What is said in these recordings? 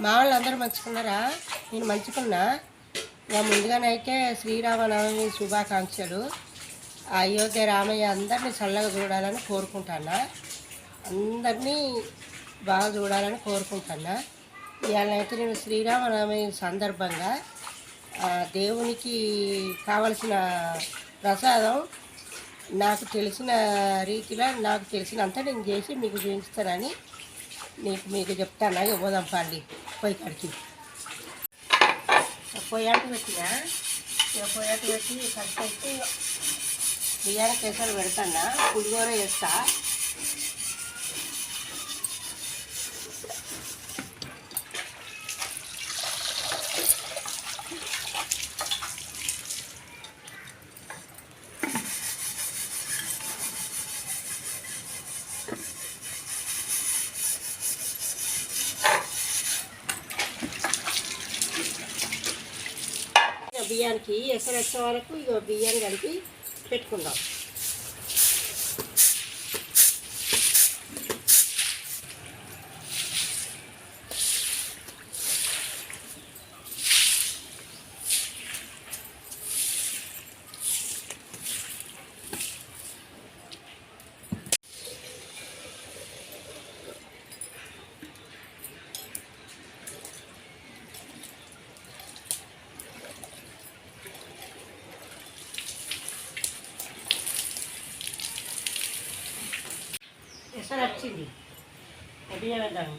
మా వాళ్ళు అందరూ మంచుకున్నారా? నేను మంచుకున్నా. నేను ముందుగానైతే శ్రీరామనవమి శుభాకాంక్షలు. అయోధ్య రామయ్య అందరినీ చల్లగా చూడాలని కోరుకుంటానా? అందరినీ బాగా చూడాలని కోరుకుంటానా? ఇవాళైతే నేను శ్రీరామనవమి సందర్భంగా దేవునికి కావలసిన ప్రసాదం నాకు తెలిసిన రీతిలో నాకు తెలిసినంత నేను చేసి మీకు చూపిస్తానని నీకు మీకు చెప్తాను? ఇవ్వదాం పండి పొయ్యి కాడికి. పొయ్యాటు పెట్టినా ఇక పొయ్యాటు పెట్టి ఫస్ట్ అయితే బియ్యానికి కేసరి పెడతానా? పులిగోర వేస్తా దానికి బియ్యానికి ఎసరు వచ్చే వరకు ఇక బియ్యం కలిపి పెట్టుకుందాం. ఎసరు వచ్చింది. ఇక బియ్యం వేద్దాం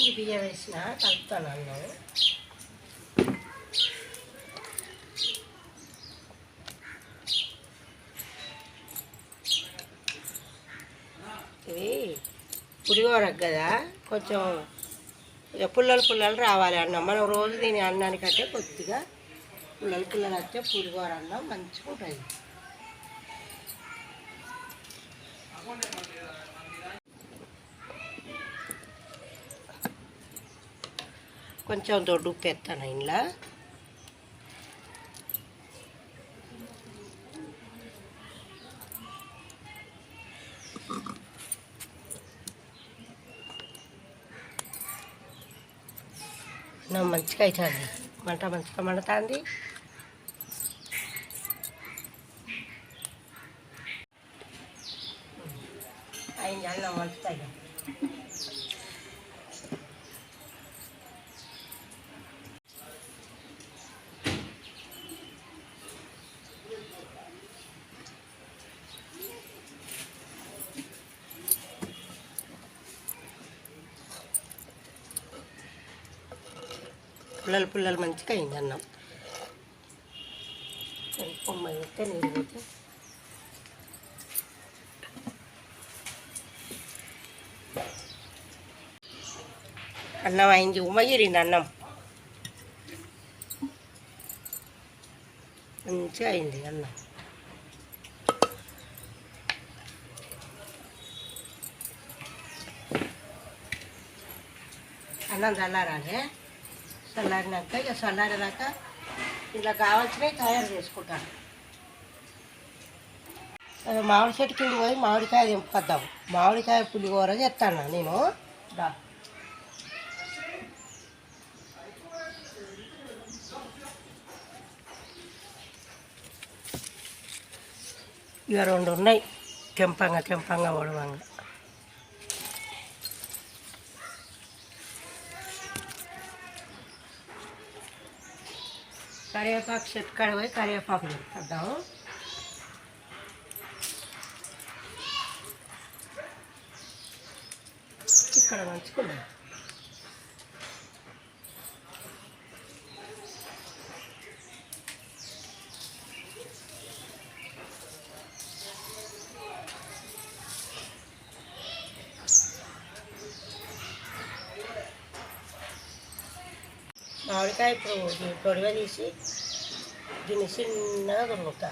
ఎసరు బియ్యం వేసిన కలుపుతాను అన్నం ఇవి కదా కొంచెం ఇక పుల్లలు పుల్లలు రావాలి అన్నం. మనం రోజు దీని అన్నానికంటే కొద్దిగా పుల్లలు పుల్లలు వస్తే పులిహోర అన్నం మంచిగా ఉంటుంది కొంచెం దొడ్డు ఉప్పు ఇంట్లో నా మంచిగా అవుతుంది మంట మంచిగా మండుతుంది. అయింది మంచిగా మంచుతాయి. పుల్లలు పుల్లలు మంచిగా అయింది అన్నం పొమ్మ వేస్తే నీళ్ళు పోతే అన్నం అయింది ఉమ్మగిరింది అన్నం మంచిగా అయింది అన్నం అన్నం చల్లారాలి చల్లారినాక ఇక చల్లారినాక ఇలా కావాల్సినవి తయారు చేసుకుంటాను. మామిడి చెట్టు కింద పోయి మామిడికాయ దింపుకొద్దాం మామిడికాయ పులిహోర చేస్తాను నేను? దా. ఇక రెండు ఉన్నాయి. తెంపంగా తెంపంగా ఒడవంగా. కరివేపాకు చెట్టు కాడ పోయి కరివేపాకు తెంపుకొద్దాము ఇక్కడ మంచుకున్నాం. మామిడికాయ ఇప్పుడు దీన్ని తొడిగా తీసి దీన్ని చిన్నగా తురుముతా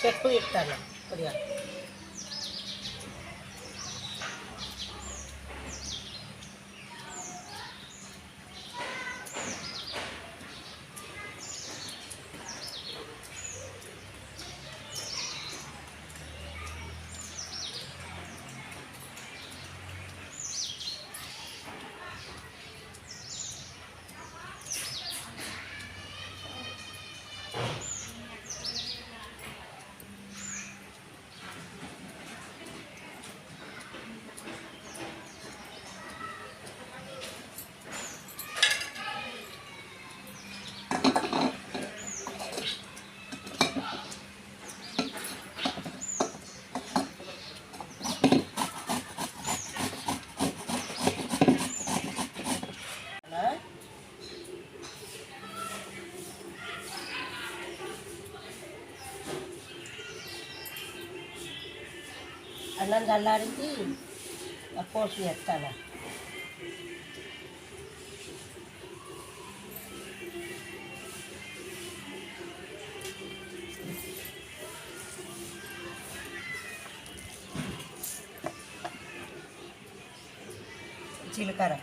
చెక్కు తిట్టాను కొద్దిగా అలా అన్నం చల్లారించి పోసి చేస్తాను జీలకర్ర.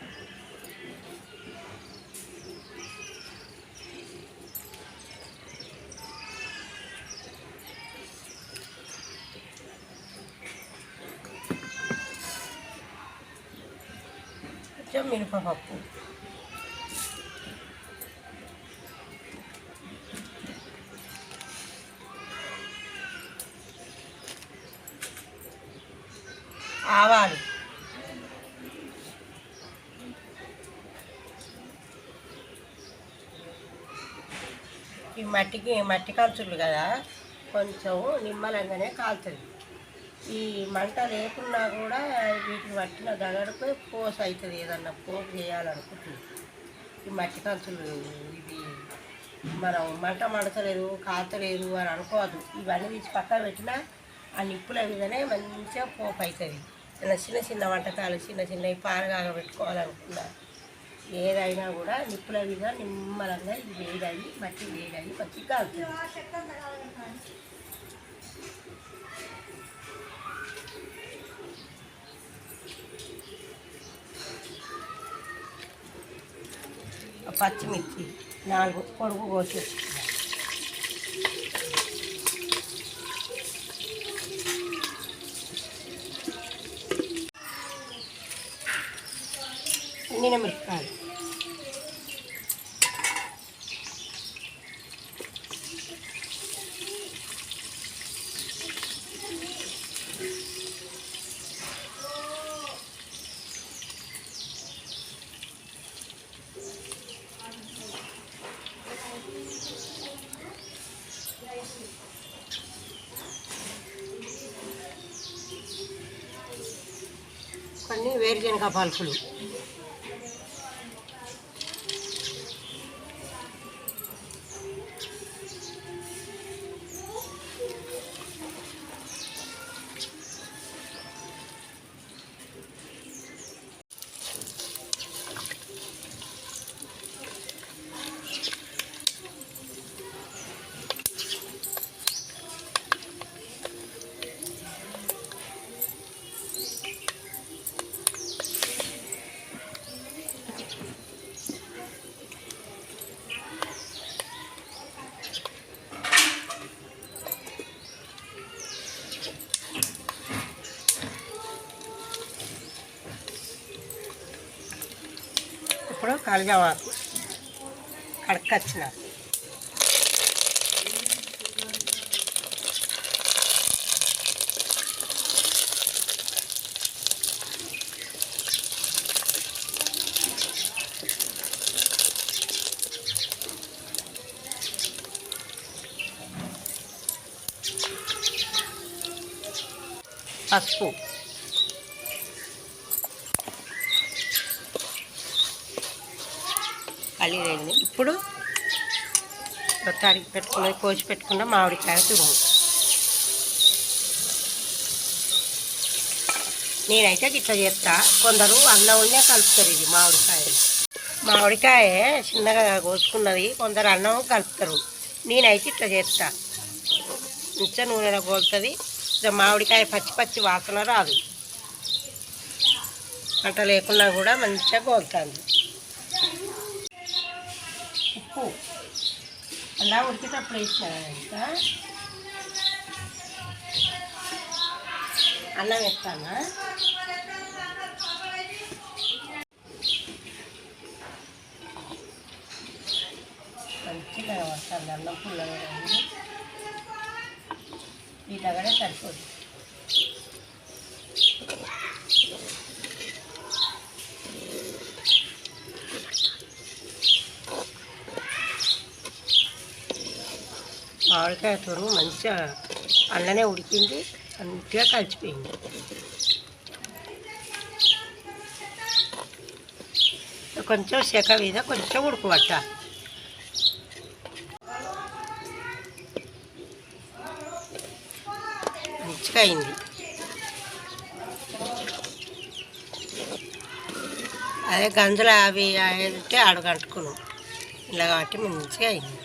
కొంచెం మినపపప్పు. ఆవాలు. ఈ మట్టికి మట్టి కంచులు కదా కొంచెం నిమ్మలంగానే కాలుతుంది ఈ మంట లేకున్నా కూడా వీటిని పట్టిన దగడకు పోసు అవుతుంది ఏదన్నా పోపు చేయాలనుకుంటుంది. ఈ మట్టి కంచులు ఇది మనం మంట మడతలేదు కాతలేదు అని అనుకోవద్దు. ఇవన్నీ తీసి పక్కన పెట్టినా ఆ నిప్పుల మీదనే మంచిగా పోపు అవుతుంది. ఇలా చిన్న చిన్న వంటకాలు చిన్న చిన్నవి పారగాగా పెట్టుకోవాలనుకున్నా ఏదైనా కూడా నిప్పుల మీద నిమ్మలంగా ఇది వేడయి మట్టి వేడయి మంచిగా కాలుతుంది. పచ్చిమిర్చి నాలుగు పొడుగు కోసి ఎండిన మిరపకాయలు వేరుశనగ పలుకులు ఇప్పుడు కలజామాకు కడకొచ్చిన పసుపు కలిగింది ఇప్పుడు తడికి పెట్టుకున్న కోసి పెట్టుకున్న మామిడికాయ తురుము. నేనైతే ఇట్లా చేస్తా కొందరు అన్నంనే కలుపుతారు ఇది మామిడికాయ మామిడికాయ చిన్నగా కోసుకున్నది కొందరు అన్నం కలుపుతారు. నేనైతే ఇట్లా చేస్తా మంచిగా నూనెలో కోలుతుంది మామిడికాయ పచ్చి పచ్చి వాసన రాదు. అంట లేకున్నా కూడా మంచిగా కోలుతుంది ఉప్పు అలా ఉడికేటప్పుడు వేసిన అన్నం వేస్తానా? మంచిగా వస్తుంది అన్నం పుల్లగా ఈ ఇలాగనే సరిపోతుంది. మామిడికాయ తురుము మంచిగా అల్లనే ఉడికింది మంచిగా కలిసిపోయింది. కొంచెం శక మీద కొంచెం ఉడుకుబట్ట మంచిగా అయింది. అదే గంజలు అవి అంటే అడగంటుకున్నాం ఇలా కాబట్టి మంచిగా అయింది.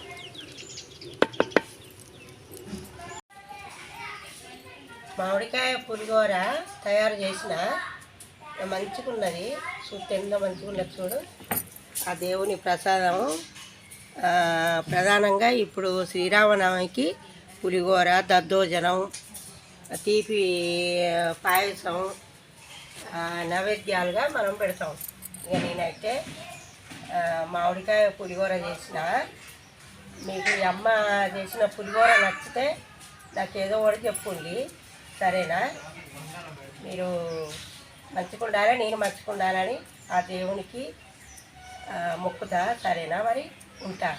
మామిడికాయ పులిహోర తయారు చేసిన. మంచిగున్నది. చూస్తే ఎంత మంచిగా ఉన్నది చూడు. ఆ దేవుని ప్రసాదం ప్రధానంగా ఇప్పుడు శ్రీరామనవమికి పులిహోర దద్దోజనం తీపి పాయసం నైవేద్యాలుగా మనం పెడతాం. ఇక నేనైతే మామిడికాయ పులిహోర చేసిన. మీకు అమ్మ చేసిన పులిహోర నచ్చితే నాకు ఏదో ఒకటి చెప్పుండి. సరేనా? మీరు మంచిగా నేను మంచిగా ఆ దేవునికి మొక్కుతా. సరేనా మరి? ఉంటా.